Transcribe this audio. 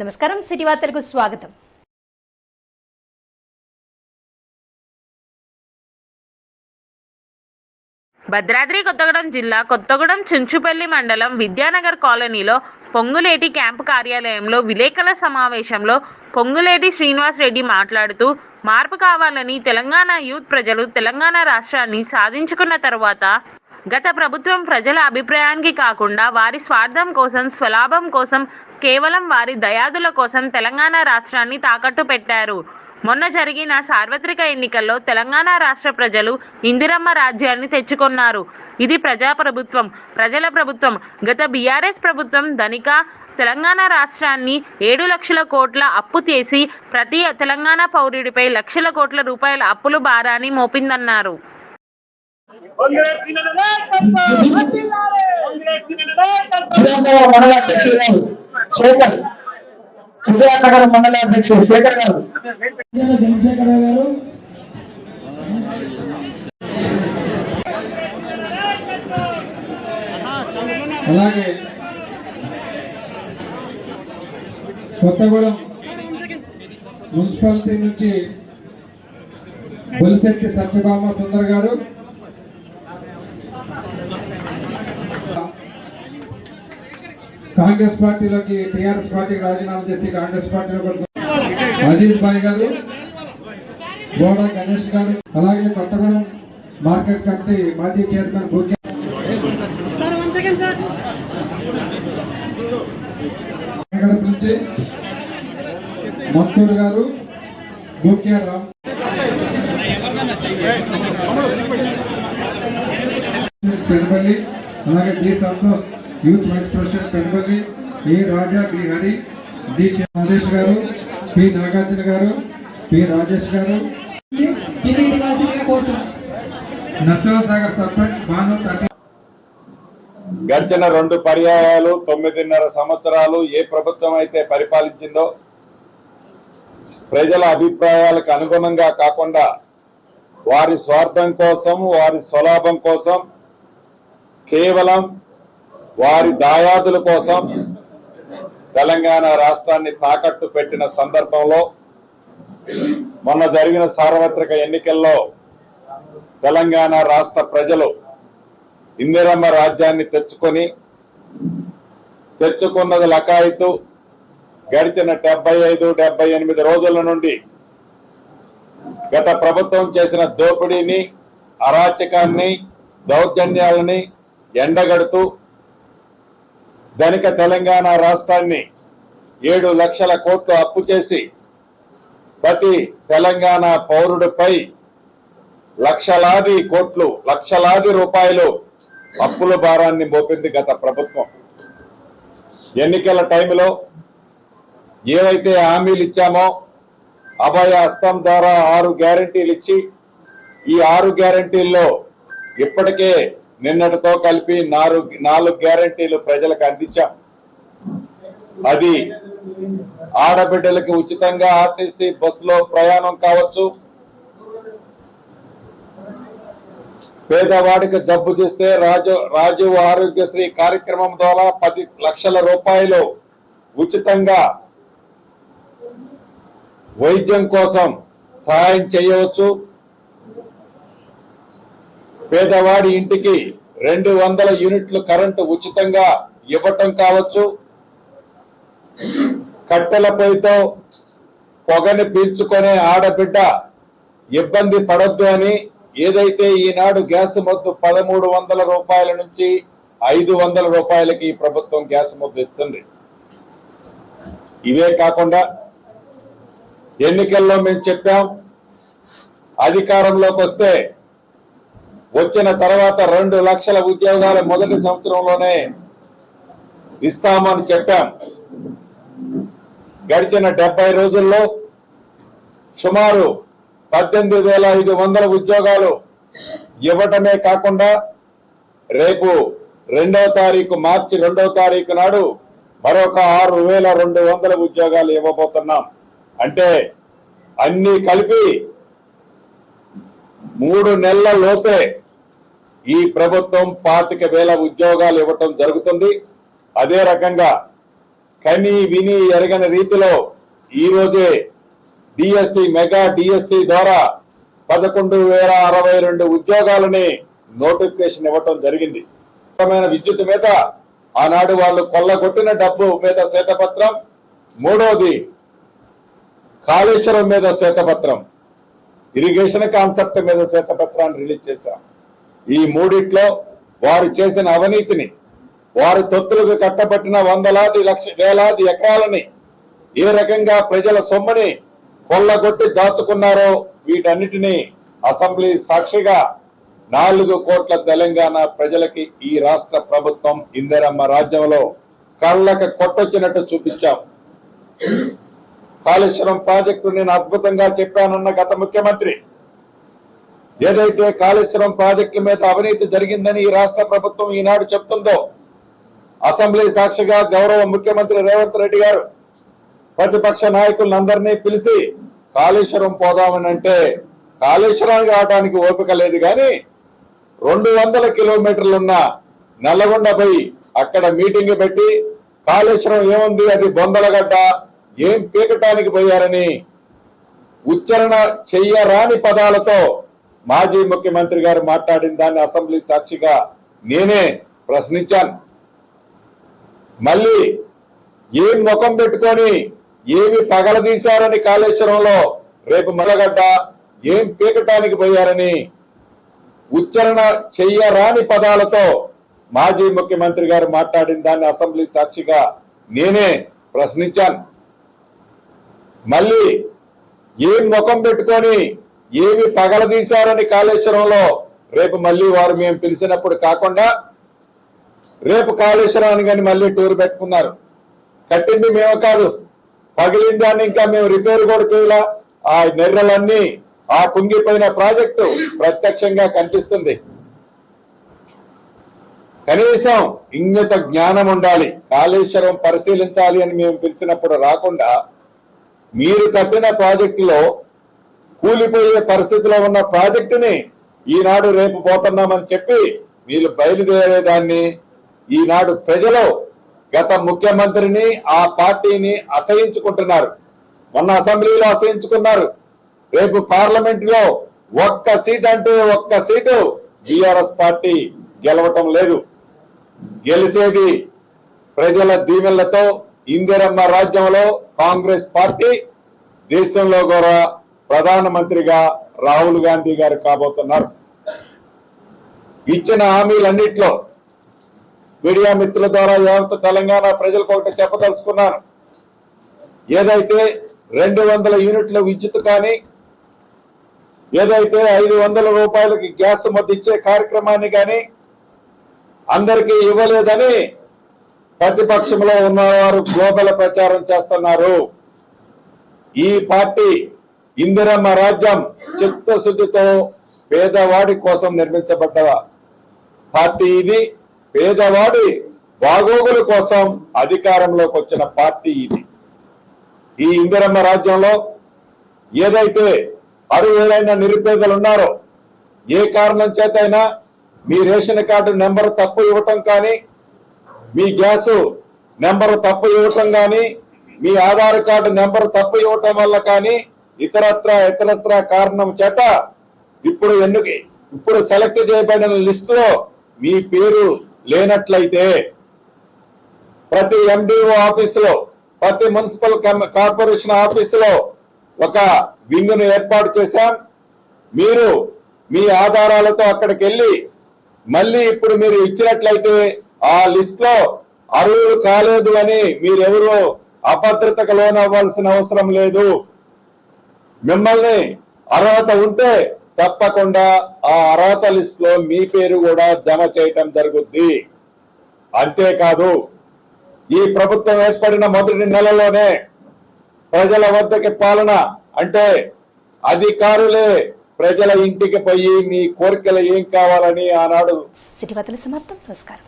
నమస్కారం సిటీ వార్తలకు స్వాగతం. భద్రాద్రి కొత్తగూడెం జిల్లా కొత్తగూడెం చుంచుపల్లి మండలం విద్యానగర్ కాలనీలో పొంగులేటి క్యాంపు కార్యాలయంలో విలేకరుల సమావేశంలో పొంగులేటి శ్రీనివాస్ రెడ్డి మాట్లాడుతూ మార్పు కావాలని తెలంగాణ యూత్ ప్రజలు తెలంగాణ రాష్ట్రాన్ని సాధించుకున్న తర్వాత గత ప్రభుత్వం ప్రజల అభిప్రాయానికి కాకుండా వారి స్వార్థం కోసం స్వలాభం కోసం కేవలం వారి దయాదుల కోసం తెలంగాణ రాష్ట్రాన్ని తాకట్టు పెట్టారు. మొన్న జరిగిన సార్వత్రిక ఎన్నికల్లో తెలంగాణ రాష్ట్ర ప్రజలు ఇందిరమ్మ రాజ్యాన్ని తెచ్చుకున్నారు. ఇది ప్రజాప్రభుత్వం ప్రజల ప్రభుత్వం. గత బీఆర్ఎస్ ప్రభుత్వం ధనిక తెలంగాణ రాష్ట్రాన్ని ఏడు లక్షల కోట్ల అప్పు చేసి ప్రతి తెలంగాణ పౌరుడిపై లక్షల కోట్ల రూపాయల అప్పులు భారాన్ని మోపిందన్నారు. కాంగ్రెస్ నాయకత్వం గారు శేఖర్. సుజయానగర్ మండల అధ్యక్షుడు శేఖర్ గారు. చంద్రశేఖర గారు అలాగే కొత్తగూడెం మున్సిపాలిటీ నుంచి బొలిశెట్టి సత్యభామ సుందర్ గారు కాంగ్రెస్ పార్టీలోకి టిఆర్ఎస్ పార్టీకి రాజీనామా చేసి కాంగ్రెస్ పార్టీలో అజీజ్ భాయ్ గారు గోడ గణేష్ గారు అలాగే కొత్తగూడెం మార్కెట్ కమిటీ మాజీ చైర్మన్ వెంకటపు నుంచి మత్తూరు గారు భూక్య రామ్. పెనబల్లి అలాగే G Santosh. Youth vice president Pempalli A Raja B Hari D Rajesh garu P Nagarjuna గారు పి రాజేష్ గారు. నర్సరాసాగర్ సర్పంచ్ భాను గడిచిన రెండు పర్యాయాలు తొమ్మిదిన్నర సంవత్సరాలు ఏ ప్రభుత్వం అయితే పరిపాలించిందో ప్రజల అభిప్రాయాలకు అనుగుణంగా కాకుండా వారి స్వార్థం కోసం వారి స్వలాభం కోసం కేవలం వారి దాయాదుల కోసం తెలంగాణ రాష్ట్రాన్ని తాకట్టు పెట్టిన సందర్భంలో మొన్న జరిగిన సార్వత్రిక ఎన్నికల్లో తెలంగాణ రాష్ట్ర ప్రజలు ఇందిరమ్మ రాజ్యాన్ని తెచ్చుకొని తెచ్చుకున్నది లకాయితు గడిచిన డెబ్బై ఐదు డెబ్బై ఎనిమిది రోజుల నుండి గత ప్రభుత్వం చేసిన దోపిడీని అరాచకాన్ని దౌర్జన్యాలని ఎండగడుతూ ధనిక తెలంగాణ రాష్ట్రాన్ని ఏడు లక్షల కోట్లు అప్పు చేసి ప్రతి తెలంగాణ పౌరుడిపై లక్షలాది కోట్లు లక్షలాది రూపాయలు అప్పుల భారాన్ని మోపింది గత ప్రభుత్వం. ఎన్నికల టైంలో ఏవైతే హామీలు ఇచ్చామో అభయ హస్తం ద్వారా ఆరు గ్యారంటీలు ఇచ్చి ఈ ఆరు గ్యారంటీల్లో ఇప్పటికే నిన్నటితో కలిపి నాలుగు నాలుగు గ్యారంటీలు ప్రజలకు అందించాం. అది ఆడబిడ్డలకి ఉచితంగా ఆర్టీసీ బస్సులో ప్రయాణం కావచ్చు. పేదవాడికి జబ్బు చేస్తే రాజు రాజీవ్ ఆరోగ్యశ్రీ కార్యక్రమం ద్వారా పది లక్షల రూపాయలు ఉచితంగా వైద్యం కోసం సహాయం చేయవచ్చు. పేదవాడి ఇంటికి రెండు వందల యూనిట్లు కరెంటు ఉచితంగా ఇవ్వటం కావచ్చు. కట్టెల పొయ్యితో పొగని పీల్చుకునే ఆడబిడ్డ ఇబ్బంది పడొద్దు అని ఏదైతే ఈనాడు గ్యాస్ మొద్దు పదమూడు వందల రూపాయల నుంచి ఐదు వందల రూపాయలకి ప్రభుత్వం గ్యాస్ మొద్దు ఇస్తుంది. ఇవే కాకుండా ఎన్నికల్లో మేము చెప్పాం అధికారంలోకి వస్తే వచ్చిన తర్వాత రెండు లక్షల ఉద్యోగాలు మొదటి సంవత్సరంలోనే ఇస్తామని చెప్పాం. గడిచిన డెబ్బై రోజుల్లో సుమారు పద్దెనిమిది వేల ఐదు వందల ఉద్యోగాలు ఇవ్వటమే కాకుండా రేపు రెండవ తారీఖు మార్చి రెండవ తారీఖు నాడు మరొక ఆరు వేల రెండు వందల ఉద్యోగాలు ఇవ్వబోతున్నాం. అంటే అన్ని కలిపి మూడు నెలల లోపే ఈ ప్రభుత్వం పాతిక వేల ఉద్యోగాలు ఇవ్వటం జరుగుతుంది. అదే రకంగా కని విని ఎరగని రీతిలో ఈ రోజే డిఎస్సి మెగా డిఎస్సి ద్వారా పదకొండు వేల అరవై రెండు ఉద్యోగాలని నోటిఫికేషన్ ఇవ్వటం జరిగింది. ఉత్తమమైన విద్యుత్ మీద ఆనాడు వాళ్ళు కొల్లగొట్టిన డబ్బు మీద శ్వేతపత్రం మూడవది కాళేశ్వరం మీద శ్వేతపత్రం ఇరిగేషన్ కాన్సెప్ట్ మీద శ్వేతపత్రాన్ని రిలీజ్ చేశాం. ఈ మూడిట్లో వారు చేసిన అవినీతిని వారి తొత్తులకు కట్టబట్టిన వందలాది లక్ష వేలాది ఎకరాలని ఏ రకంగా ప్రజల సొమ్ముని కొల్లగొట్టి దాచుకున్నారో వీటన్నిటినీ అసెంబ్లీ సాక్షిగా నాలుగు కోట్ల తెలంగాణ ప్రజలకి ఈ రాష్ట్ర ప్రభుత్వం ఇందిరమ్మ రాజ్యంలో కళ్ళకి కొట్టొచ్చినట్టు చూపించాం. కాళేశ్వరం ప్రాజెక్టు నేను అద్భుతంగా చెప్పానన్న గత ముఖ్యమంత్రి ఏదైతే కాళేశ్వరం ప్రాజెక్టు మీద అవినీతి జరిగిందని ఈ రాష్ట్ర ప్రభుత్వం ఈనాడు చెప్తుందో అసెంబ్లీ సాక్షిగా గౌరవ ముఖ్యమంత్రి రేవంత్ రెడ్డి గారు ప్రతిపక్ష నాయకులందరినీ పిలిచి కాళేశ్వరం పోదామని అంటే కాళేశ్వరానికి రావడానికి ఓపిక లేదు కానీ రెండు వందల కిలోమీటర్లున్న నల్లగొండ పోయి అక్కడ మీటింగ్ పెట్టి కాళేశ్వరం ఏముంది అది బొందలగడ్డ ఏం పీకటానికి పోయారని ఉచ్చారణ చెయ్యరాని పదాలతో మాజీ ముఖ్యమంత్రి గారు మాట్లాడిన దాన్ని అసెంబ్లీ సాక్షిగా నేనే ప్రశ్నించాను. మళ్ళీ ఏం ముఖం పెట్టుకొని ఏమి పగలదీశారని కాళేశ్వరంలో రేపు మలగడ్డ ఏం పీకటానికి పోయారని ఉచ్చారణ చెయ్యరాని పదాలతో మాజీ ముఖ్యమంత్రి గారు మాట్లాడిన దాన్ని అసెంబ్లీ సాక్షిగా నేనే ప్రశ్నించాను. మళ్ళీ ఏం ముఖం పెట్టుకొని ఏమి పగలదీశారని కాళేశ్వరంలో రేపు మళ్ళీ వారు మేము పిలిచినప్పుడు కాకుండా రేపు కాళేశ్వరాన్ని కానీ మళ్ళీ టూర్ పెట్టుకున్నారు. కట్టింది మేము కాదు పగిలింది అని ఇంకా మేము రిపేర్ కూడా చేయలా. ఆ నెర్రలన్నీ ఆ కుంగిపోయిన ప్రాజెక్టు ప్రత్యక్షంగా కనిపిస్తుంది. కనీసం ఇంగిత జ్ఞానం ఉండాలి కాళేశ్వరం పరిశీలించాలి అని మేము పిలిచినప్పుడు రాకుండా మీరు కట్టిన ప్రాజెక్టులో కూలిపోయే పరిస్థితిలో ఉన్న ప్రాజెక్టుని ఈనాడు రేపు పోతున్నామని చెప్పి వీళ్ళు బయలుదేరేదాన్ని ఈనాడు ప్రజలు గత ముఖ్యమంత్రిని ఆ పార్టీని అసహించుకుంటున్నారు. మొన్న అసెంబ్లీలో అసహించుకున్నారు. రేపు పార్లమెంట్లో ఒక్క సీట్ అంటే ఒక్క సీటు బిఆర్ఎస్ పార్టీ గెలవటం లేదు. గెలిచేది ప్రజల దీవెళ్ళతో ఇందిరమ్మ రాజ్యంలో కాంగ్రెస్ పార్టీ దేశంలో కూడా ప్రధానమంత్రిగా రాహుల్ గాంధీ గారు కాబోతున్నారు. ఇచ్చిన హామీలన్నింటిలో మీడియా మిత్రుల ద్వారా యావత్ తెలంగాణ ప్రజలకు ఒకటి చెప్పదలుచుకున్నాను. ఏదైతే రెండు వందల యూనిట్ల విద్యుత్ కానీ ఏదైతే ఐదు వందల రూపాయలకి గ్యాస్ మద్దతు ఇచ్చే కార్యక్రమాన్ని కానీ అందరికీ ఇవ్వలేదని ప్రతిపక్షంలో ఉన్నవారు గ్లోబల్ ప్రచారం చేస్తున్నారు. ఈ పార్టీ ఇందిరమ్మ రాజ్యం చిత్తశుద్ధితో పేదవాడి కోసం నిర్మించబడ్డ పార్టీ ఇది పేదవాడి బాగోగుల కోసం అధికారంలోకి వచ్చిన పార్టీ ఇది. ఈ ఇందిరమ్మ రాజ్యంలో ఏదైతే అరువేలైన నిరుపేదలు ఉన్నారో ఏ కారణం చేతైనా మీ రేషన్ కార్డు నెంబర్ తప్పు ఇవ్వటం కానీ మీ గ్యాస్ నెంబర్ తప్పు ఇవ్వటం కానీ మీ ఆధార్ కార్డు నెంబర్ తప్పు ఇవ్వటం వల్ల కానీ ఇతరత్ర ఇతరత్ర కారణం చేత ఇప్పుడు ఎందుకు ఇప్పుడు సెలెక్ట్ చేయబడిన లిస్ట్లో మీ పేరు లేనట్లయితే ప్రతి ఎండిఓ ఆఫీసులో ప్రతి మున్సిపల్ కార్పొరేషన్ ఆఫీసులో ఒక వింగ్ను ఏర్పాటు చేశాం. మీరు మీ ఆధారాలతో అక్కడికి వెళ్ళి మళ్ళీ ఇప్పుడు మీరు ఇచ్చినట్లయితే ఆ లిస్ట్లో అర్హులు కాలేదు అని మీరెవరు అభద్రతకు లోనవ్వాల్సిన అవసరం లేదు. మిమ్మల్ని అర్హత ఉంటే తప్పకుండా ఆ అర్హత లిస్ట్లో మీ పేరు కూడా జమ చేయటం జరుగుద్ది. అంతేకాదు ఈ ప్రభుత్వం ఏర్పడిన మొదటి నెలలోనే ప్రజల వద్దకి పాలన అంటే అధికారులే ప్రజల ఇంటికి పోయి మీ కోరికలు ఏం కావాలని ఆనాడు సిటీ వార్తల సమాప్తం. నమస్కారం.